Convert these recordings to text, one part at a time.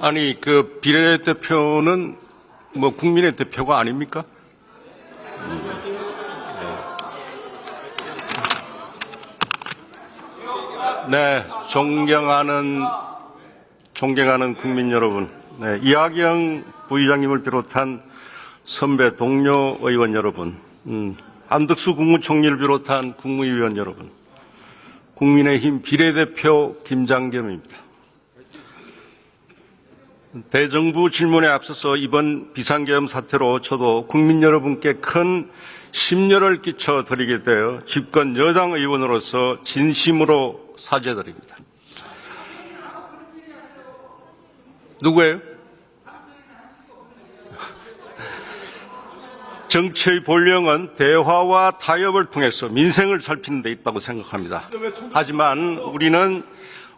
아니 그 비례대표는 뭐 국민의 대표가 아닙니까? 네, 존경하는 존경하는 국민 여러분, 네, 이하경 부의장님을 비롯한 선배 동료 의원 여러분, 음, 안덕수 국무총리를 비롯한 국무위원 여러분, 국민의힘 비례대표 김장겸입니다. 대정부 질문에 앞서서 이번 비상계엄 사태로 저도 국민 여러분께 큰 심려를 끼쳐 드리게 되어 집권 여당 의원으로서 진심으로 사죄드립니다. 누구예요? 정치의 본령은 대화와 타협을 통해서 민생을 살피는 데 있다고 생각합니다. 하지만 우리는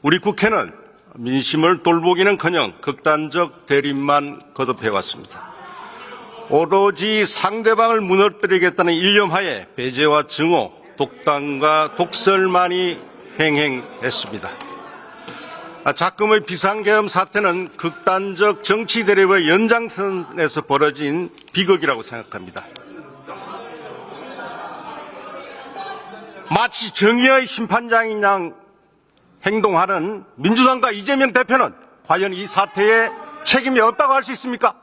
우리 국회는 민심을 돌보기는커녕 극단적 대립만 거듭해 왔습니다. 오로지 상대방을 무너뜨리겠다는 일념하에 배제와 증오, 독단과 독설만이 횡행했습니다. 아, 작금의 비상계엄 사태는 극단적 정치 대립의 연장선에서 벌어진 비극이라고 생각합니다. 마치 정의의 심판장인 양 행동하는 민주당과 이재명 대표는 과연 이 사태에 책임이 없다고 할 수 있습니까?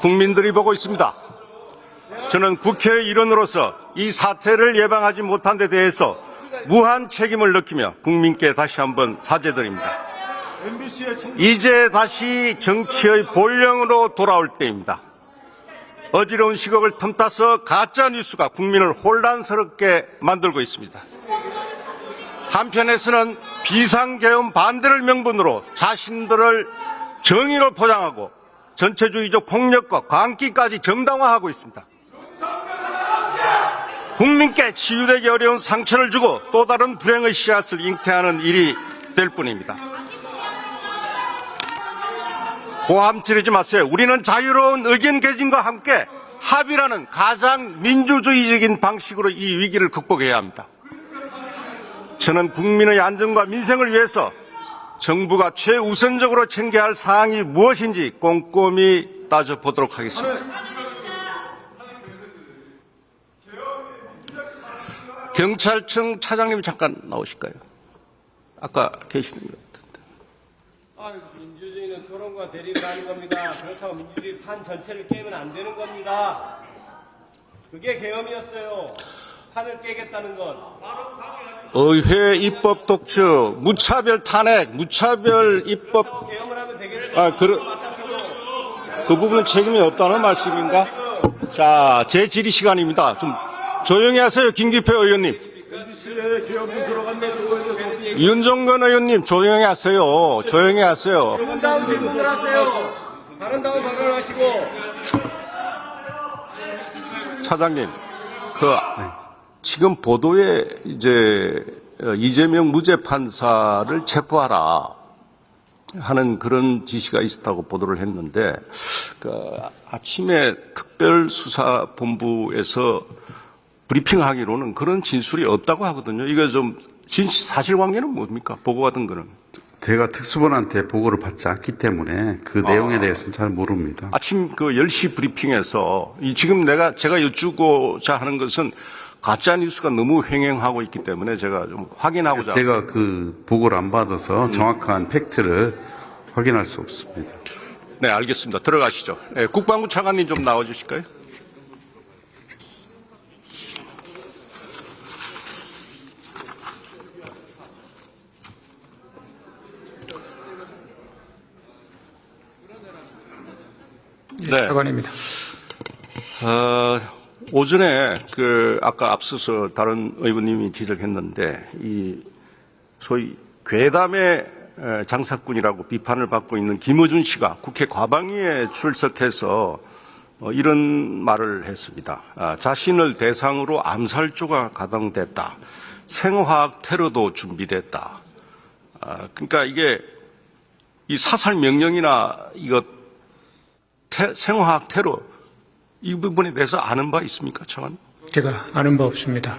국민들이 보고 있습니다. 저는 국회의 일원으로서 이 사태를 예방하지 못한 데 대해서 무한 책임을 느끼며 국민께 다시 한번 사죄드립니다. 이제 다시 정치의 본령으로 돌아올 때입니다. 어지러운 시각을 틈타서 가짜 뉴스가 국민을 혼란스럽게 만들고 있습니다. 한편에서는 비상계엄 반대를 명분으로 자신들을 정의로 포장하고 전체주의적 폭력과 광기까지 정당화하고 있습니다. 국민께 치유되기 어려운 상처를 주고 또 다른 불행의 씨앗을 잉태하는 일이 될 뿐입니다. 고함 지르지 마세요. 우리는 자유로운 의견 개진과 함께 합의라는 가장 민주주의적인 방식으로 이 위기를 극복해야 합니다. 저는 국민의 안전과 민생을 위해서 정부가 최우선적으로 챙겨야 할 사항이 무엇인지 꼼꼼히 따져보도록 하겠습니다. 경찰청 차장님 잠깐 나오실까요? 아까 계시는 것 같은데. 아유, 민주주의는 토론과 대립을 하는 겁니다. 그렇다고 민주주의 판 전체를 깨면 안 되는 겁니다. 그게 계엄이었어요. 판을 깨겠다는 건. 의회 입법 독주, 무차별 탄핵, 무차별 입법. 아, 그, 그 부분은 책임이 없다는 말씀인가? 자, 제 질의 시간입니다. 좀 조용히 하세요, 김기표 의원님. 윤종건 의원님, 조용히 하세요. 조용히 하세요. 다음 질문을 하세요. 다른 다음 발언하시고. 차장님, 그, 지금 보도에 이제 어, 이재명 무죄 판사를 체포하라 하는 그런 지시가 있었다고 보도를 했는데, 그 아침에 특별수사본부에서 브리핑하기로는 그런 진술이 없다고 하거든요. 이거 좀 진, 사실관계는 뭡니까? 보고받은 거는. 제가 특수본한테 보고를 받지 않기 때문에 그 내용에 대해서는 잘 모릅니다. 아침 그 10시 브리핑에서 이 지금 내가 제가 여쭈고자 하는 것은 가짜 뉴스가 너무 횡행하고 있기 때문에 제가 좀 확인하고자 제가 그 보고를 안 받아서 정확한 팩트를 확인할 수 없습니다. 네, 알겠습니다. 들어가시죠. 네, 국방부 차관님 좀 나와 주실까요? 네. 차관입니다. 어, 오전에 그 아까 앞서서 다른 의원님이 지적했는데 이 소위 괴담의 에, 장사꾼이라고 비판을 받고 있는 김어준 씨가 국회 과방위에 출석해서 어, 이런 말을 했습니다. 아, 자신을 대상으로 암살조가 가동됐다. 생화학 테러도 준비됐다. 아, 그러니까 이게 이 사살 명령이나 이것 태- 생화학 테러 이 부분에 대해서 아는 바 있습니까, 차관? 제가 아는 바 없습니다.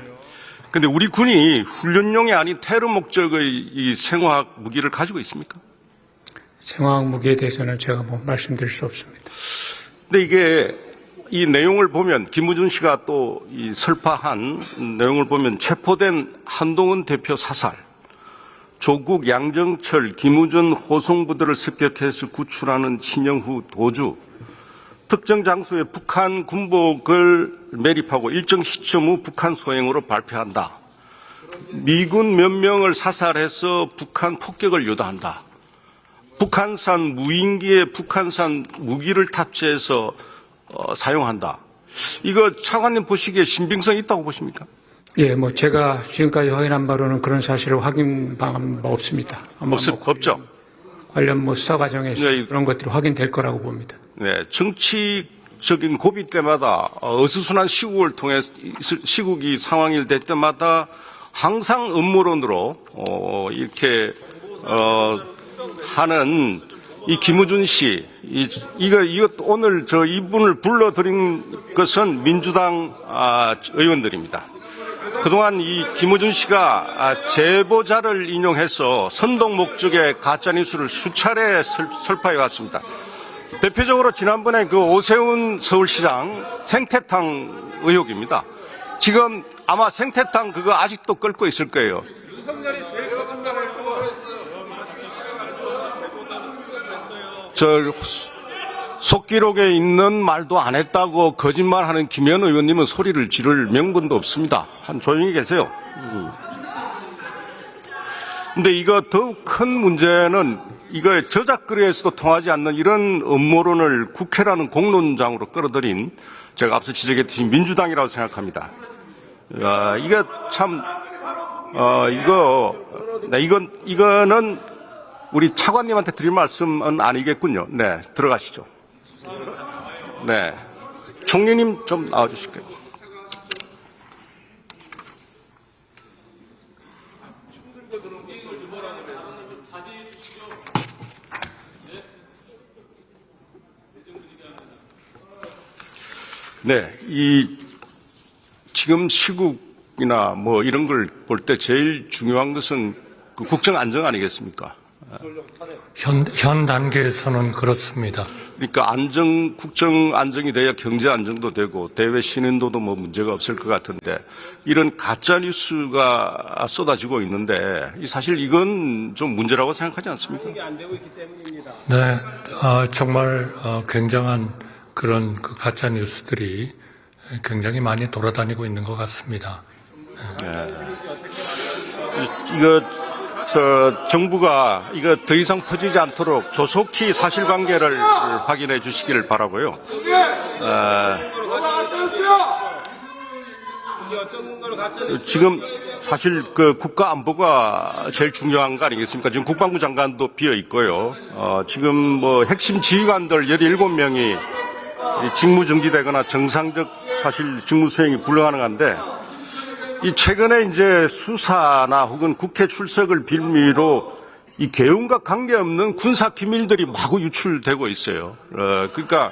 근데 우리 군이 훈련용이 아닌 테러 목적의 이 생화학 무기를 가지고 있습니까? 생화학 무기에 대해서는 제가 뭐 말씀드릴 수 없습니다. 근데 이게 이 내용을 보면 김우준 씨가 또 이 설파한 내용을 보면 체포된 한동훈 대표 사살, 조국 양정철, 김우준 호송부들을 습격해서 구출하는 친영후 도주, 특정 장소에 북한 군복을 매립하고 일정 시점 후 북한 소행으로 발표한다. 미군 몇 명을 사살해서 북한 폭격을 유도한다. 북한산 무인기에 북한산 무기를 탑재해서 어, 사용한다. 이거 차관님 보시기에 신빙성 있다고 보십니까? 예, 뭐 제가 지금까지 확인한 바로는 그런 사실을 확인한 바 없습니다. 없, 뭐 없죠. 관련 뭐 수사 과정에서 네, 이- 그런 것들이 확인될 거라고 봅니다. 네, 정치적인 고비 때마다 어, 어수선한 시국을 통해 시국이 상황이 될 때마다 항상 음모론으로 어, 이렇게 어, 하는 이 김우준 씨, 이, 이거 이거 오늘 저 이분을 불러드린 것은 민주당 아, 의원들입니다. 그동안 이 김우준 씨가 아, 제보자를 인용해서 선동 목적의 가짜뉴스를 수차례 설, 설파해 왔습니다. 대표적으로 지난번에 그 오세훈 서울시장 생태탕 의혹입니다. 지금 아마 생태탕 그거 아직도 끌고 있을 거예요. 저 속기록에 있는 말도 안 했다고 거짓말하는 김현 의원님은 소리를 지를 명분도 없습니다. 한 조용히 계세요. 음. 근데 이거 더욱 큰 문제는 이거 저작거리에서도 통하지 않는 이런 음모론을 국회라는 공론장으로 끌어들인 제가 앞서 지적했듯이 민주당이라고 생각합니다. 야, 이거 참, 어, 이거, 네, 이건, 이거는 우리 차관님한테 드릴 말씀은 아니겠군요. 네, 들어가시죠. 네. 총리님 좀 나와주실게요. 네, 이 지금 시국이나 뭐 이런 걸 볼 때 제일 중요한 것은 그 국정 안정 아니겠습니까? 현, 현 단계에서는 그렇습니다. 그러니까 안정, 국정 안정이 돼야 경제 안정도 되고 대외 신인도도 뭐 문제가 없을 것 같은데 이런 가짜 뉴스가 쏟아지고 있는데 이 사실 이건 좀 문제라고 생각하지 않습니까? 안 되고 있기 때문입니다. 네, 아, 정말 어, 굉장한 그런 그 가짜 뉴스들이 굉장히 많이 돌아다니고 있는 것 같습니다. 이거 저 정부가 이거 더 이상 퍼지지 않도록 조속히 사실관계를 확인해 주시기를 바라고요. 가짜 지금 사실 그 국가 안보가 제일 중요한 거 아니겠습니까? 지금 국방부 장관도 비어 있고요. 어, 지금 뭐 핵심 지휘관들 17명이 직무 정지되거나 정상적 사실 직무 수행이 불가능한데 이 최근에 이제 수사나 혹은 국회 출석을 빌미로 이 개헌과 관계없는 군사 기밀들이 마구 유출되고 있어요. 어, 그러니까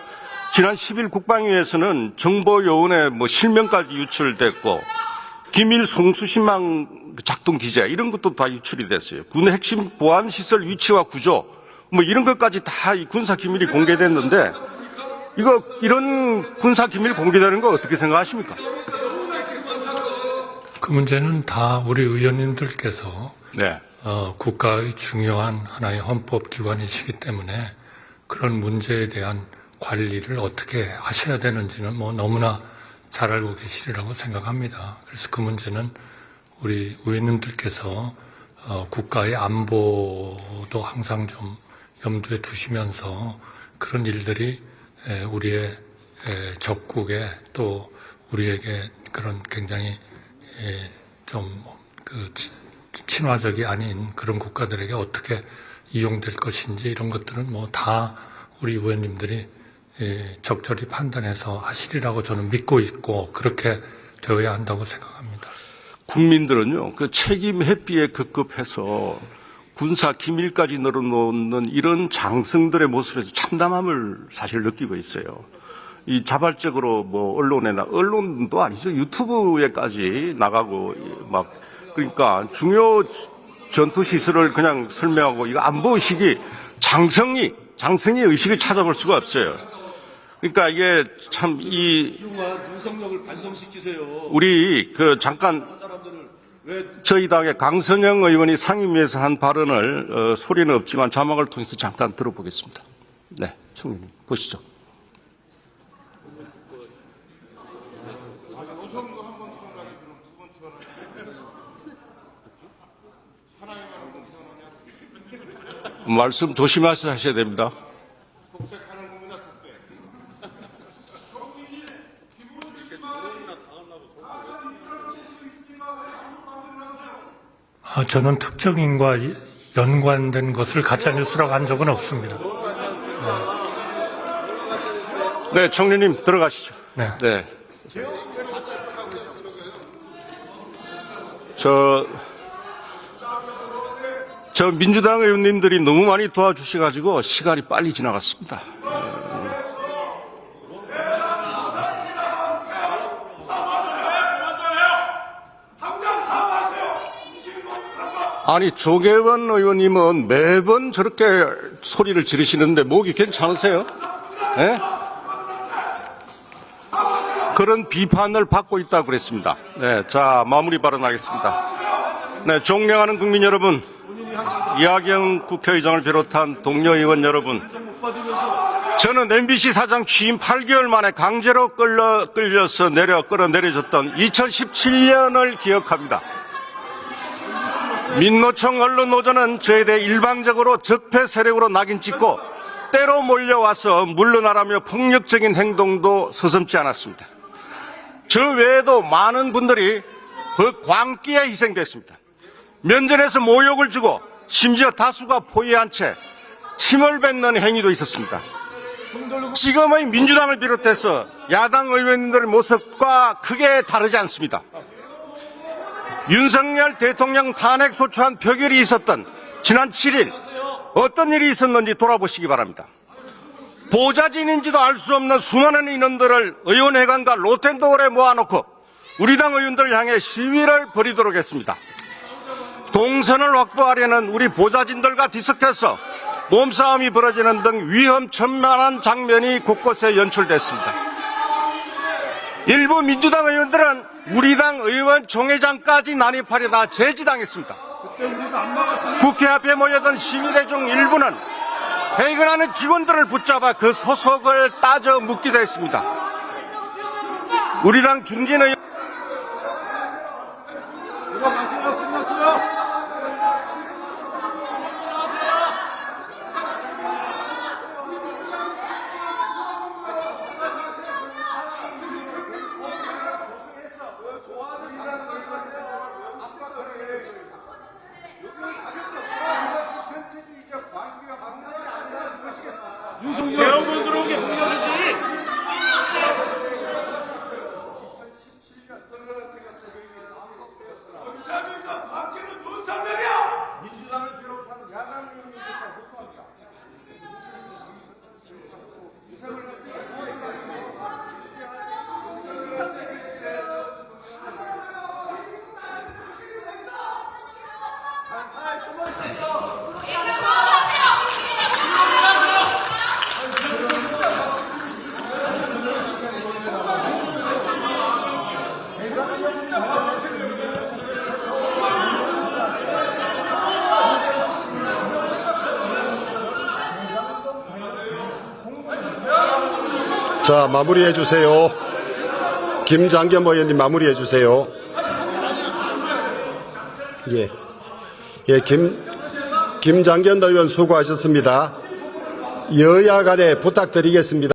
지난 10일 국방위에서는 정보 요원의 뭐 실명까지 유출됐고 기밀 송수신망 작동 기재 이런 것도 다 유출이 됐어요. 군 핵심 보안 시설 위치와 구조 뭐 이런 것까지 다이 군사 기밀이 공개됐는데 이거 이런 군사 기밀 공개되는 거 어떻게 생각하십니까? 그 문제는 다 우리 의원님들께서 네. 어, 국가의 중요한 하나의 헌법 기관이시기 때문에 그런 문제에 대한 관리를 어떻게 하셔야 되는지는 뭐 너무나 잘 알고 계시리라고 생각합니다. 그래서 그 문제는 우리 의원님들께서 어, 국가의 안보도 항상 좀 염두에 두시면서 그런 일들이 에, 우리의 에, 적국에 또 우리에게 그런 굉장히 예, 좀그 친화적이 아닌 그런 국가들에게 어떻게 이용될 것인지 이런 것들은 뭐 다 우리 의원님들이 예, 적절히 판단해서 하시리라고 저는 믿고 있고 그렇게 되어야 한다고 생각합니다. 국민들은요, 그 책임 회피에 급급해서 군사 기밀까지 늘어놓는 이런 장성들의 모습에서 참담함을 사실 느끼고 있어요. 이 자발적으로 뭐 언론에 나 언론도 아니죠 유튜브에까지 나가고 막 그러니까 중요 전투 시설을 그냥 설명하고 이거 안보 의식이 장성이 장성의 의식을 찾아볼 수가 없어요. 그러니까 이게 참 이. 우리 그 잠깐 저희 당의 강선영 의원이 상임위에서 한 발언을 어, 소리는 없지만 자막을 통해서 잠깐 들어보겠습니다. 네, 총리님 보시죠. 말씀 조심하셔야 하셔야 됩니다. 저는 특정인과 이- 연관된 것을 가짜뉴스라고 한 적은 없습니다. 네, 총리님 들어가시죠. 네. 네. 저, 저 민주당 의원님들이 너무 많이 도와주셔가지고 시간이 빨리 지나갔습니다. 아니 조계원 의원님은 매번 저렇게 소리를 지르시는데 목이 괜찮으세요? 예? 그런 비판을 받고 있다고 그랬습니다. 네, 자 마무리 발언하겠습니다. 네, 존경하는 국민 여러분, 이하경 국회의장을 비롯한 동료 의원 여러분, 저는 MBC 사장 취임 8개월 만에 강제로 끌려, 끌려서 내려 끌어내려졌던 2017년을 기억합니다. 민노총 언론노조는 저에 대해 일방적으로 적폐 세력으로 낙인 찍고 때로 몰려와서 물러나라며 폭력적인 행동도 서슴지 않았습니다. 저 외에도 많은 분들이 그 광기에 희생됐습니다. 면전에서 모욕을 주고 심지어 다수가 포위한 채 침을 뱉는 행위도 있었습니다. 지금의 민주당을 비롯해서 야당 의원님들의 모습과 크게 다르지 않습니다. 윤석열 대통령 탄핵 소추안 표결이 있었던 지난 7일 어떤 일이 있었는지 돌아보시기 바랍니다. 보좌진인지도 알 수 없는 수많은 인원들을 의원회관과 로텐도어에 모아놓고 우리 당 의원들을 향해 시위를 벌이도록 했습니다. 동선을 확보하려는 우리 보좌진들과 뒤섞여서 몸싸움이 벌어지는 등 위험천만한 장면이 곳곳에 연출됐습니다. 일부 민주당 의원들은 우리 당 의원 총회장까지 난입하려다 제지당했습니다. 국회 앞에 모여든 시위대 중 일부는 퇴근하는 직원들을 붙잡아 그 소속을 따져 묻기도 했습니다. 우리 당 중진 의원 끝났어요. 끝났어요. 대원군 들어온 게 중요하지. 자, 마무리해 주세요. 김장겸 의원님 마무리해 주세요. 예. 예, 김, 김장겸 의원 수고하셨습니다. 여야 간에 부탁드리겠습니다.